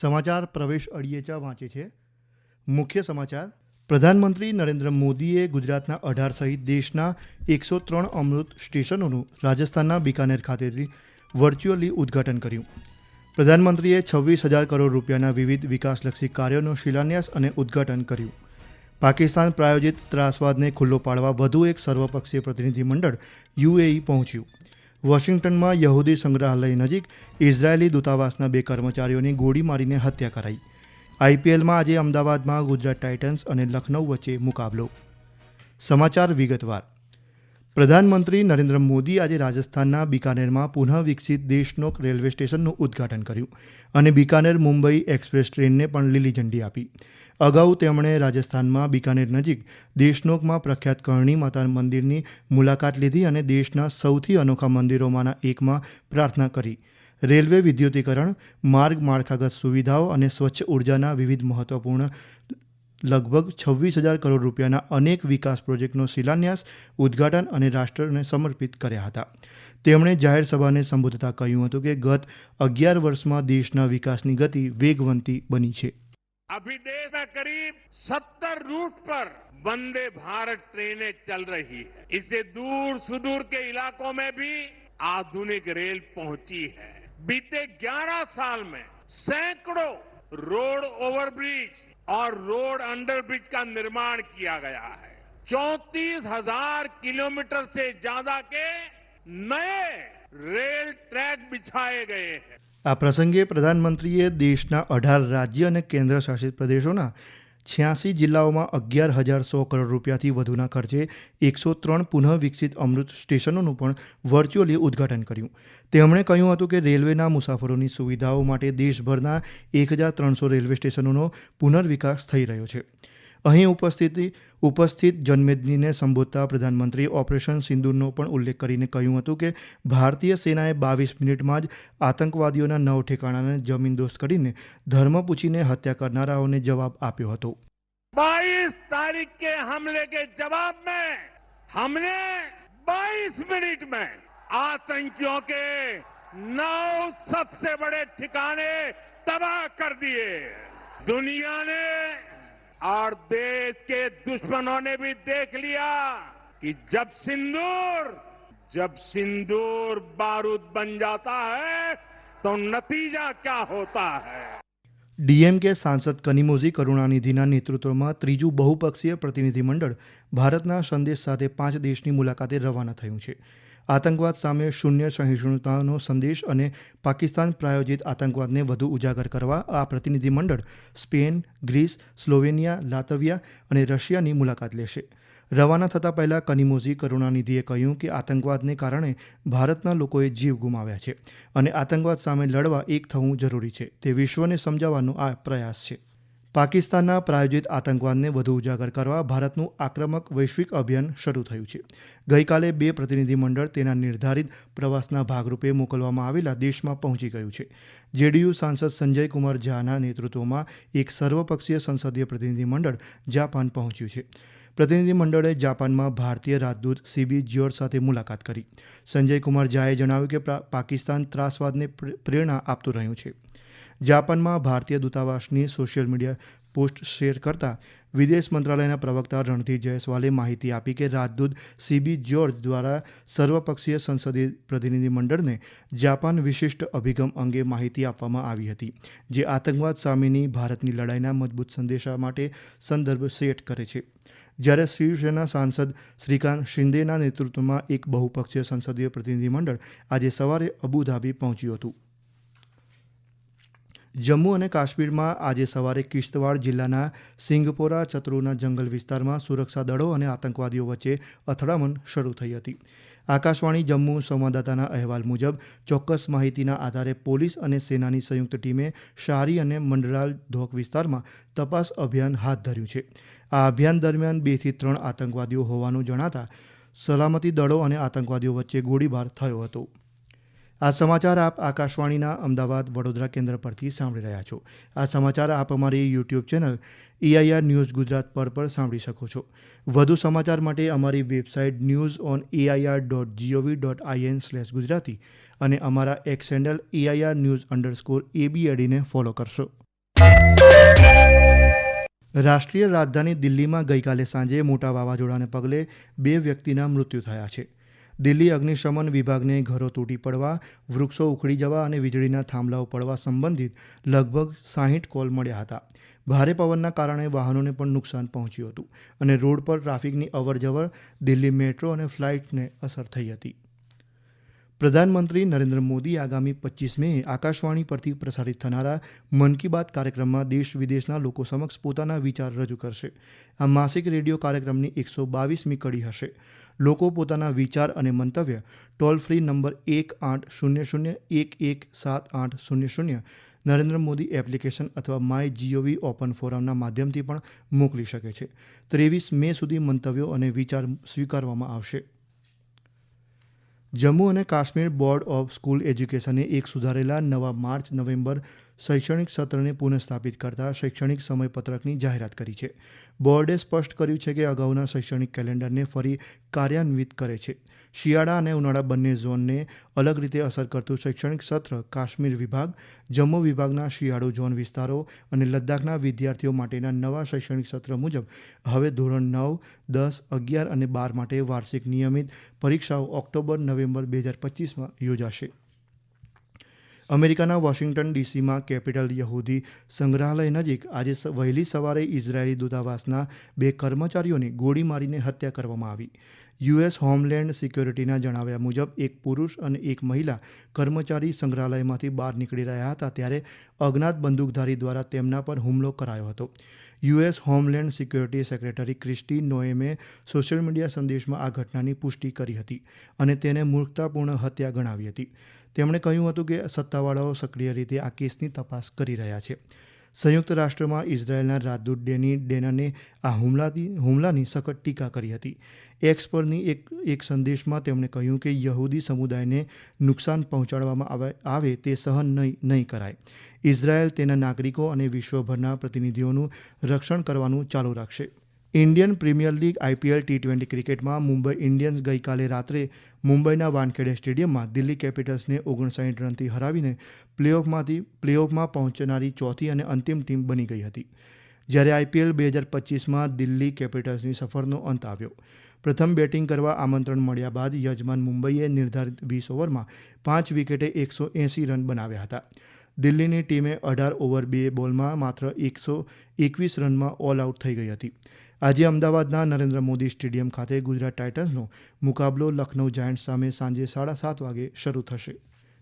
સમાચાર પ્રવેશ અડિયેચા વાંચે છે. મુખ્ય સમાચાર, પ્રધાનમંત્રી નરેન્દ્ર મોદીએ ગુજરાતના અઢાર સહિત દેશના એકસો ત્રણ અમૃત સ્ટેશનોનું રાજસ્થાનના બિકાનેર ખાતેથી વર્ચ્યુઅલી ઉદ્ઘાટન કર્યું. પ્રધાનમંત્રીએ છવ્વીસ હજાર કરોડ રૂપિયાના વિવિધ વિકાસલક્ષી કાર્યોનો શિલાન્યાસ અને ઉદ્ઘાટન કર્યું. પાકિસ્તાન પ્રાયોજિત ત્રાસવાદને ખુલ્લો પાડવા વધુ એક સર્વપક્ષીય પ્રતિનિધિમંડળ યુએઈ પહોંચ્યું. વોશિંગ્ટનમાં યહૂદી સંગ્રહાલય નજીક ઇઝરાયેલી દૂતાવાસના બે કર્મચારીઓની ગોળી મારીને હત્યા કરાઈ. આઈપીએલમાં આજે અમદાવાદમાં ગુજરાત ટાઇટન્સ અને લખનૌ વચ્ચે મુકાબલો. સમાચાર વિગતવાર. પ્રધાનમંત્રી નરેન્દ્ર મોદી આજે રાજસ્થાનના બિકાનેરમાં પુનઃ વિકસિત દેશનો રેલવે સ્ટેશનનું ઉદ્ઘાટન કર્યું અને બિકાનેર મુંબઈ એક્સપ્રેસ ટ્રેનને પણ લીલી ઝંડી આપી. અગાઉ તેમણે રાજસ્થાનમાં બિકાનેર નજીક દેશનોકમાં પ્રખ્યાત કરણી માતા મંદિરની મુલાકાત લીધી અને દેશના સૌથી અનોખા મંદિરોમાંના એકમાં પ્રાર્થના કરી. રેલવે વિદ્યુતીકરણ, માર્ગ માળખાગત સુવિધાઓ અને સ્વચ્છ ઉર્જાના વિવિધ મહત્વપૂર્ણ લગભગ છવ્વીસ હજાર કરોડ રૂપિયાના અનેક વિકાસ પ્રોજેક્ટનો શિલાન્યાસ ઉદ્ઘાટન અને રાષ્ટ્રને સમર્પિત કર્યા હતા તેમણે જાહેર સભાને સંબોધતા કહ્યું હતું કે ગત અગિયાર વર્ષમાં દેશના વિકાસની ગતિ વેગવંતી બની છે अभी देश में करीब सत्तर रूट पर वंदे भारत ट्रेनें चल रही है इससे दूर सुदूर के इलाकों में भी आधुनिक रेल पहुंची है बीते 11 साल में सैकड़ों रोड ओवरब्रिज और रोड अंडरब्रिज का निर्माण किया गया है चौंतीस हजार किलोमीटर से ज्यादा के नए रेल ट्रैक बिछाए गए हैं આ પ્રસંગે પ્રધાનમંત્રીએ દેશના અઢાર રાજ્ય અને કેન્દ્ર શાસિત પ્રદેશોના છ્યાસી જિલ્લાઓમાં અગિયાર હજાર સો કરોડ રૂપિયાથી વધુના ખર્ચે એકસો ત્રણ પુનઃ વિકસિત અમૃત સ્ટેશનોનું પણ વર્ચ્યુઅલી ઉદ્ઘાટન કર્યું. તેમણે કહ્યું હતું કે રેલવેના મુસાફરોની સુવિધાઓ માટે દેશભરના એક હજાર ત્રણસો રેલવે સ્ટેશનોનો પુનર્વિકાસ થઈ રહ્યો છે. અહીં ઉપસ્થિતિ ઉપસ્થિત જનમેદનીને સંબોધતા પ્રધાનમંત્રીએ ઓપરેશન સિંદૂરનો પણ ઉલ્લેખ કરીને કહ્યું હતું કે ભારતીય સેનાએ બાવીસ મિનિટમાં જ આતંકવાદીઓના નવ ઠેકાણાને જમીનદોસ્ત કરીને ધર્મ પૂછીને હત્યા કરનારાઓને જવાબ આપ્યો હતો 22 तारीख के हमले के जवाब में हमने 22 मिनट में आतंकियों के नौ सबसे बड़े ठिकाने तबाह कर दिए दुनिया ने और देश के दुश्मनों ने भी देख लिया कि जब सिंदूर जब सिंदूर बारूद बन जाता है तो नतीजा क्या होता है ડીએમકે સાંસદ કનિમોઝી કરુણાનિધિના નેતૃત્વમાં ત્રીજું બહુપક્ષીય પ્રતિનિધિમંડળ ભારતના સંદેશ સાથે પાંચ દેશની મુલાકાતે રવાના થયું છે આતંકવાદ સામે શૂન્ય સહિષ્ણુતાનો સંદેશ અને પાકિસ્તાન પ્રાયોજિત આતંકવાદને વધુ ઉજાગર કરવા આ પ્રતિનિધિમંડળ સ્પેન, ગ્રીસ, સ્લોવેનિયા, લાતવિયા અને રશિયાની મુલાકાત લેશે. રવાના થતાં પહેલાં કનિમોઝી કરુણાનિધિએ કહ્યું કે આતંકવાદને કારણે ભારતના લોકોએ જીવ ગુમાવ્યા છે અને આતંકવાદ સામે લડવા એક થવું જરૂરી છે. તે વિશ્વને સમજાવવાનો આ પ્રયાસ છે. પાકિસ્તાનના પ્રાયોજિત આતંકવાદને વધુ ઉજાગર કરવા ભારતનું આક્રમક વૈશ્વિક અભિયાન શરૂ થયું છે. ગઈકાલે બે પ્રતિનિધિમંડળ તેના નિર્ધારિત પ્રવાસના ભાગરૂપે મોકલવામાં આવેલા દેશમાં પહોંચી ગયું છે. જેડીયુ સાંસદ સંજય કુમાર ઝાના નેતૃત્વમાં એક સર્વપક્ષીય સંસદીય પ્રતિનિધિમંડળ જાપાન પહોંચ્યું છે. પ્રતિનિધિમંડળે જાપાનમાં ભારતીય રાજદૂત સીબી જ્યોર્જ સાથે મુલાકાત કરી. સંજય કુમાર ઝાએ જણાવ્યું કે પાકિસ્તાન ત્રાસવાદને પ્રેરણા આપતું રહ્યું છે. જાપાનમાં ભારતીય દૂતાવાસની સોશિયલ મીડિયા પોસ્ટ શેર કરતા વિદેશ મંત્રાલયના પ્રવક્તા રણધીર જયસ્વાલે માહિતી આપી કે રાજદૂત સીબી જ્યોર્જ દ્વારા સર્વપક્ષીય સંસદીય પ્રતિનિધિમંડળને જાપાન વિશિષ્ટ અભિગમ અંગે માહિતી આપવામાં આવી હતી, જે આતંકવાદ સામેની ભારતની લડાઈના મજબૂત સંદેશા માટે સંદર્ભ સેટ કરે છે. જ્યારે શિવસેના સાંસદ શ્રીકાંત શિંદેના નેતૃત્વમાં એક બહુપક્ષીય સંસદીય પ્રતિનિધિમંડળ આજે સવારે અબુધાબી પહોંચ્યું હતું. જમ્મુ અને કાશ્મીરમાં આજે સવારે કિશ્તવાડ જિલ્લાના સિંગપોરા ચતરુના જંગલ વિસ્તારમાં સુરક્ષા દળો અને આતંકવાદીઓ વચ્ચે અથડામણ શરૂ થઈ હતી. આકાશવાણી જમ્મુ સંવાદદાતાના અહેવાલ મુજબ, ચોક્કસ માહિતીના આધારે પોલીસ અને સેનાની સંયુક્ત ટીમે શારી અને મંડરાલ ધોક વિસ્તારમાં તપાસ અભિયાન હાથ ધર્યું છે. આ અભિયાન દરમિયાન બેથી ત્રણ આતંકવાદીઓ હોવાનું જણાતા સલામતી દળો અને આતંકવાદીઓ વચ્ચે ગોળીબાર થયો હતો. આ સમાચાર આપ આકાશવાણીના અમદાવાદ વડોદરા કેન્દ્ર પરથી સાંભળી રહ્યા છો. આ સમાચાર આપ અમારી YouTube channel AIR news Gujarat પર પણ સાંભળી શકો છો. વધુ સમાચાર માટે અમારી website news on AIR dot gov dot in slash Gujarati અને અમારા X handle AIR news underscore એબીએડીને follow કરશો. રાષ્ટ્રીય રાજધાની દિલ્હીમાં ગઈકાલે સાંજે મોટા વાવાઝોડાને પગલે બે વ્યક્તિના મૃત્યુ થયા છે. દિલ્હી અગ્નિશમન વિભાગને ઘરો તૂટી પડવા, વૃક્ષો ઉખડી જવા અને વીજળીના થાંભલાઓ પડવા સંબંધિત લગભગ સાહીઠ કોલ મળ્યા હતા. ભારે પવનના કારણે વાહનોને પણ નુકસાન પહોંચ્યું હતું અને રોડ પર ટ્રાફિકની અવરજવર, દિલ્હી મેટ્રો અને ફ્લાઇટને અસર થઈ હતી. પ્રધાનમંત્રી નરેન્દ્ર મોદી આગામી પચીસ મે આકાશવાણી પરથી પ્રસારિત થનારા મન કી બાત કાર્યક્રમમાં દેશ વિદેશના લોકો સમક્ષ પોતાના વિચાર રજૂ કરશે. આ માસિક રેડિયો કાર્યક્રમની એકસો બાવીસમી કડી હશે. લોકો પોતાના વિચાર અને મંતવ્ય ટોલ ફ્રી નંબર એક આઠ શૂન્ય શૂન્ય એક એક સાત આઠ શૂન્ય શૂન્ય નરેન્દ્ર મોદી એપ્લિકેશન અથવા માય જીઓવી ઓપન ફોરમના માધ્યમથી પણ મોકલી શકે છે. ત્રેવીસ મે સુધી મંતવ્યો અને વિચાર સ્વીકારવામાં આવશે. જમ્મુ અને કાશ્મીર બોર્ડ ઓફ સ્કૂલ એજ્યુકેશને એક સુધારેલા નવા માર્ચ, નવેમ્બર શૈક્ષણિક સત્રને પુનઃસ્થાપિત કરતા શૈક્ષણિક સમયપત્રકની જાહેરાત કરી છે. બોર્ડે સ્પષ્ટ કર્યું છે કે અગાઉના શૈક્ષણિક કેલેન્ડરને ફરી કાર્યાન્વિત કરે છે. શિયાળા અને ઉનાળા બંને ઝોનને અલગ રીતે અસર કરતું શૈક્ષણિક સત્ર કાશ્મીર વિભાગ, જમ્મુ વિભાગના શિયાળુ ઝોન વિસ્તારો અને લદ્દાખના વિદ્યાર્થીઓ માટેના નવા શૈક્ષણિક સત્ર મુજબ, હવે ધોરણ નવ, દસ, અગિયાર અને બાર માટે વાર્ષિક નિયમિત પરીક્ષાઓ ઓક્ટોબર, નવેમ્બર બે હજાર પચીસમાં યોજાશે. અમેરિકાના વોશિંગ્ટન ડીસીમાં કેપિટલ યહૂદી સંગ્રહાલય નજીક આજે વહેલી સવારે ઇઝરાયેલી દૂતાવાસના બે કર્મચારીઓની ગોળી મારીને હત્યા કરવામાં આવી. યુએસ હોમલેન્ડ સિક્યોરિટીના જણાવ્યા મુજબ, એક પુરુષ અને એક મહિલા કર્મચારી સંગ્રહાલયમાંથી બહાર નીકળી રહ્યા હતા ત્યારે અજ્ઞાત બંદૂકધારી દ્વારા તેમના પર હુમલો કરાયો હતો. US homeland security secretary Kristi નોએમે social media સંદેશમાં આ ઘટનાની પુષ્ટિ કરી હતી અને તેને મૂર્ખતાપૂર્ણ હત્યા ગણાવી હતી. તેમણે કહ્યું હતું કે સત્તાવાળાઓ સક્રિય રીતે આ કેસની તપાસ કરી રહ્યા છે. સંયુક્ત રાષ્ટ્રમાં ઇઝરાયેલના રાજદૂત ડેની ડેનને આ હુમલાથી હુમલાની સખત ટીકા કરી હતી. એક્સ પરની એક એક સંદેશમાં તેમણે કહ્યું કે યહૂદી સમુદાયને નુકસાન પહોંચાડવામાં આવે આવે તે સહન નહીં નહીં કરાય. ઇઝરાયેલ તેના નાગરિકો અને વિશ્વભરના પ્રતિનિધિઓનું રક્ષણ કરવાનું ચાલુ રાખશે. Indian premier league IPL T twenty ક્રિકેટમાં મુંબઈ ઇન્ડિયન્સ ગઈકાલે રાત્રે મુંબઈના વાનખેડે સ્ટેડિયમમાં દિલ્હી કેપિટલ્સને ઓગણસાઠ રનથી હરાવીને પ્લેઓફમાંથી પ્લેઓફમાં પહોંચનારી ચોથી અને અંતિમ ટીમ બની ગઈ હતી. જ્યારે આઈપીએલ બે હજાર પચીસમાં દિલ્હી કેપિટલ્સની સફરનો અંત આવ્યો. પ્રથમ બેટિંગ કરવા આમંત્રણ મળ્યા બાદ યજમાન મુંબઈએ નિર્ધારિત વીસ ઓવરમાં પાંચ વિકેટે એકસો એંસી રન બનાવ્યા હતા. દિલ્હીની ટીમે અઢાર ઓવર બે બોલમાં માત્ર એકસો એકવીસ રનમાં ઓલ આઉટ થઈ ગઈ હતી. આજે અમદાવાદના નરેન્દ્ર મોદી સ્ટેડિયમ ખાતે ગુજરાત ટાઇટન્સનો મુકાબલો લખનૌ જાયન્ટ્સ સામે સાંજે સાડા સાત વાગે શરૂ થશે.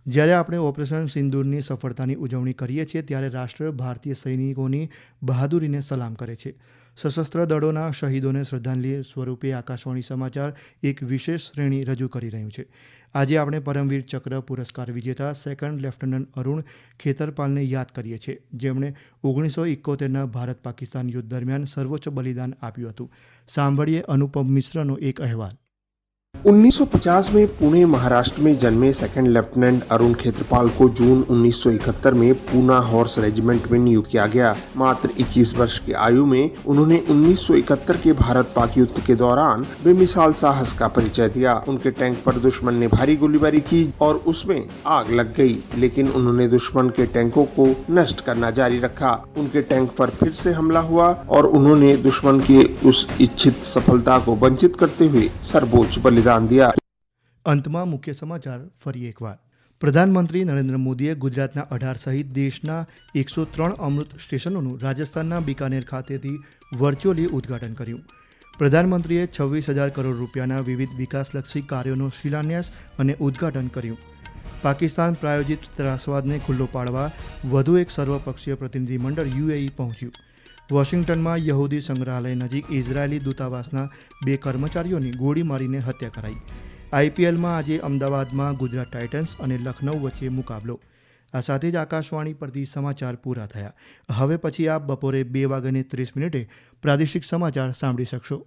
જ્યારે આપણે ઓપરેશન સિંદૂરની સફળતાની ઉજવણી કરીએ છીએ, ત્યારે રાષ્ટ્ર ભારતીય સૈનિકોની બહાદુરીને સલામ કરે છે. સશસ્ત્ર દળોના શહીદોને શ્રદ્ધાંજલિ સ્વરૂપે આકાશવાણી સમાચાર એક વિશેષ શ્રેણી રજૂ કરી રહ્યું છે. આજે આપણે પરમવીર ચક્ર પુરસ્કાર વિજેતા સેકન્ડ લેફ્ટનન્ટ અરુણ ખેતરપાલને યાદ કરીએ છીએ. જેમણે ઓગણીસો ઇકોતેરના ભારત પાકિસ્તાન યુદ્ધ દરમિયાન સર્વોચ્ચ બલિદાન આપ્યું હતું. સાંભળીએ અનુપમ મિશ્રનો એક અહેવાલ. 1950 में पुणे, महाराष्ट्र में जन्मे सेकंड लेफ्टिनेंट अरुण खेत्रपाल को जून 1971 में पूना हॉर्स रेजिमेंट में नियुक्त किया गया। मात्र 21 वर्ष की आयु में उन्होंने 1971 के भारत पाक युद्ध के दौरान बेमिसाल साहस का परिचय दिया। उनके टैंक पर दुश्मन ने भारी गोलीबारी की और उसमें आग लग गई, लेकिन उन्होंने दुश्मन के टैंकों को नष्ट करना जारी रखा। उनके टैंक पर फिर से हमला हुआ और उन्होंने दुश्मन के उस इच्छित सफलता को वंचित करते हुए सर्वोच्च बलिदान दिया અંતમાં મુખ્ય સમાચાર ફરી એકવાર. પ્રધાનમંત્રી નરેન્દ્ર મોદીએ ગુજરાતના અઢાર સહિત દેશના એકસો ત્રણ અમૃત સ્ટેશનોનું રાજસ્થાનના બિકાનેર ખાતેથી વર્ચ્યુઅલી ઉદ્ઘાટન કર્યું. પ્રધાનમંત્રીએ છવ્વીસ હજાર કરોડ રૂપિયાના વિવિધ વિકાસલક્ષી કાર્યોનો શિલાન્યાસ અને ઉદ્ઘાટન કર્યું. પાકિસ્તાન પ્રાયોજિત ત્રાસવાદને ખુલ્લો પાડવા વધુ એક સર્વપક્ષીય પ્રતિનિધિમંડળ યુએઈ પહોંચ્યું. વોશિંગ્ટનમાં યહૂદી સંગ્રહાલય નજીક ઇઝરાયેલી દૂતાવાસના બે કર્મચારીઓની ગોળી મારીને હત્યા કરાઈ. આઈપીએલમાં આજે અમદાવાદમાં ગુજરાત ટાઇટન્સ અને લખનૌ વચ્ચે મુકાબલો. આ સાથે જ આકાશવાણી પરથી સમાચાર પૂરા થયા. હવે પછી આપ બપોરે બે વાગ્યાને ત્રીસ મિનિટે પ્રાદેશિક સમાચાર સાંભળી શકશો.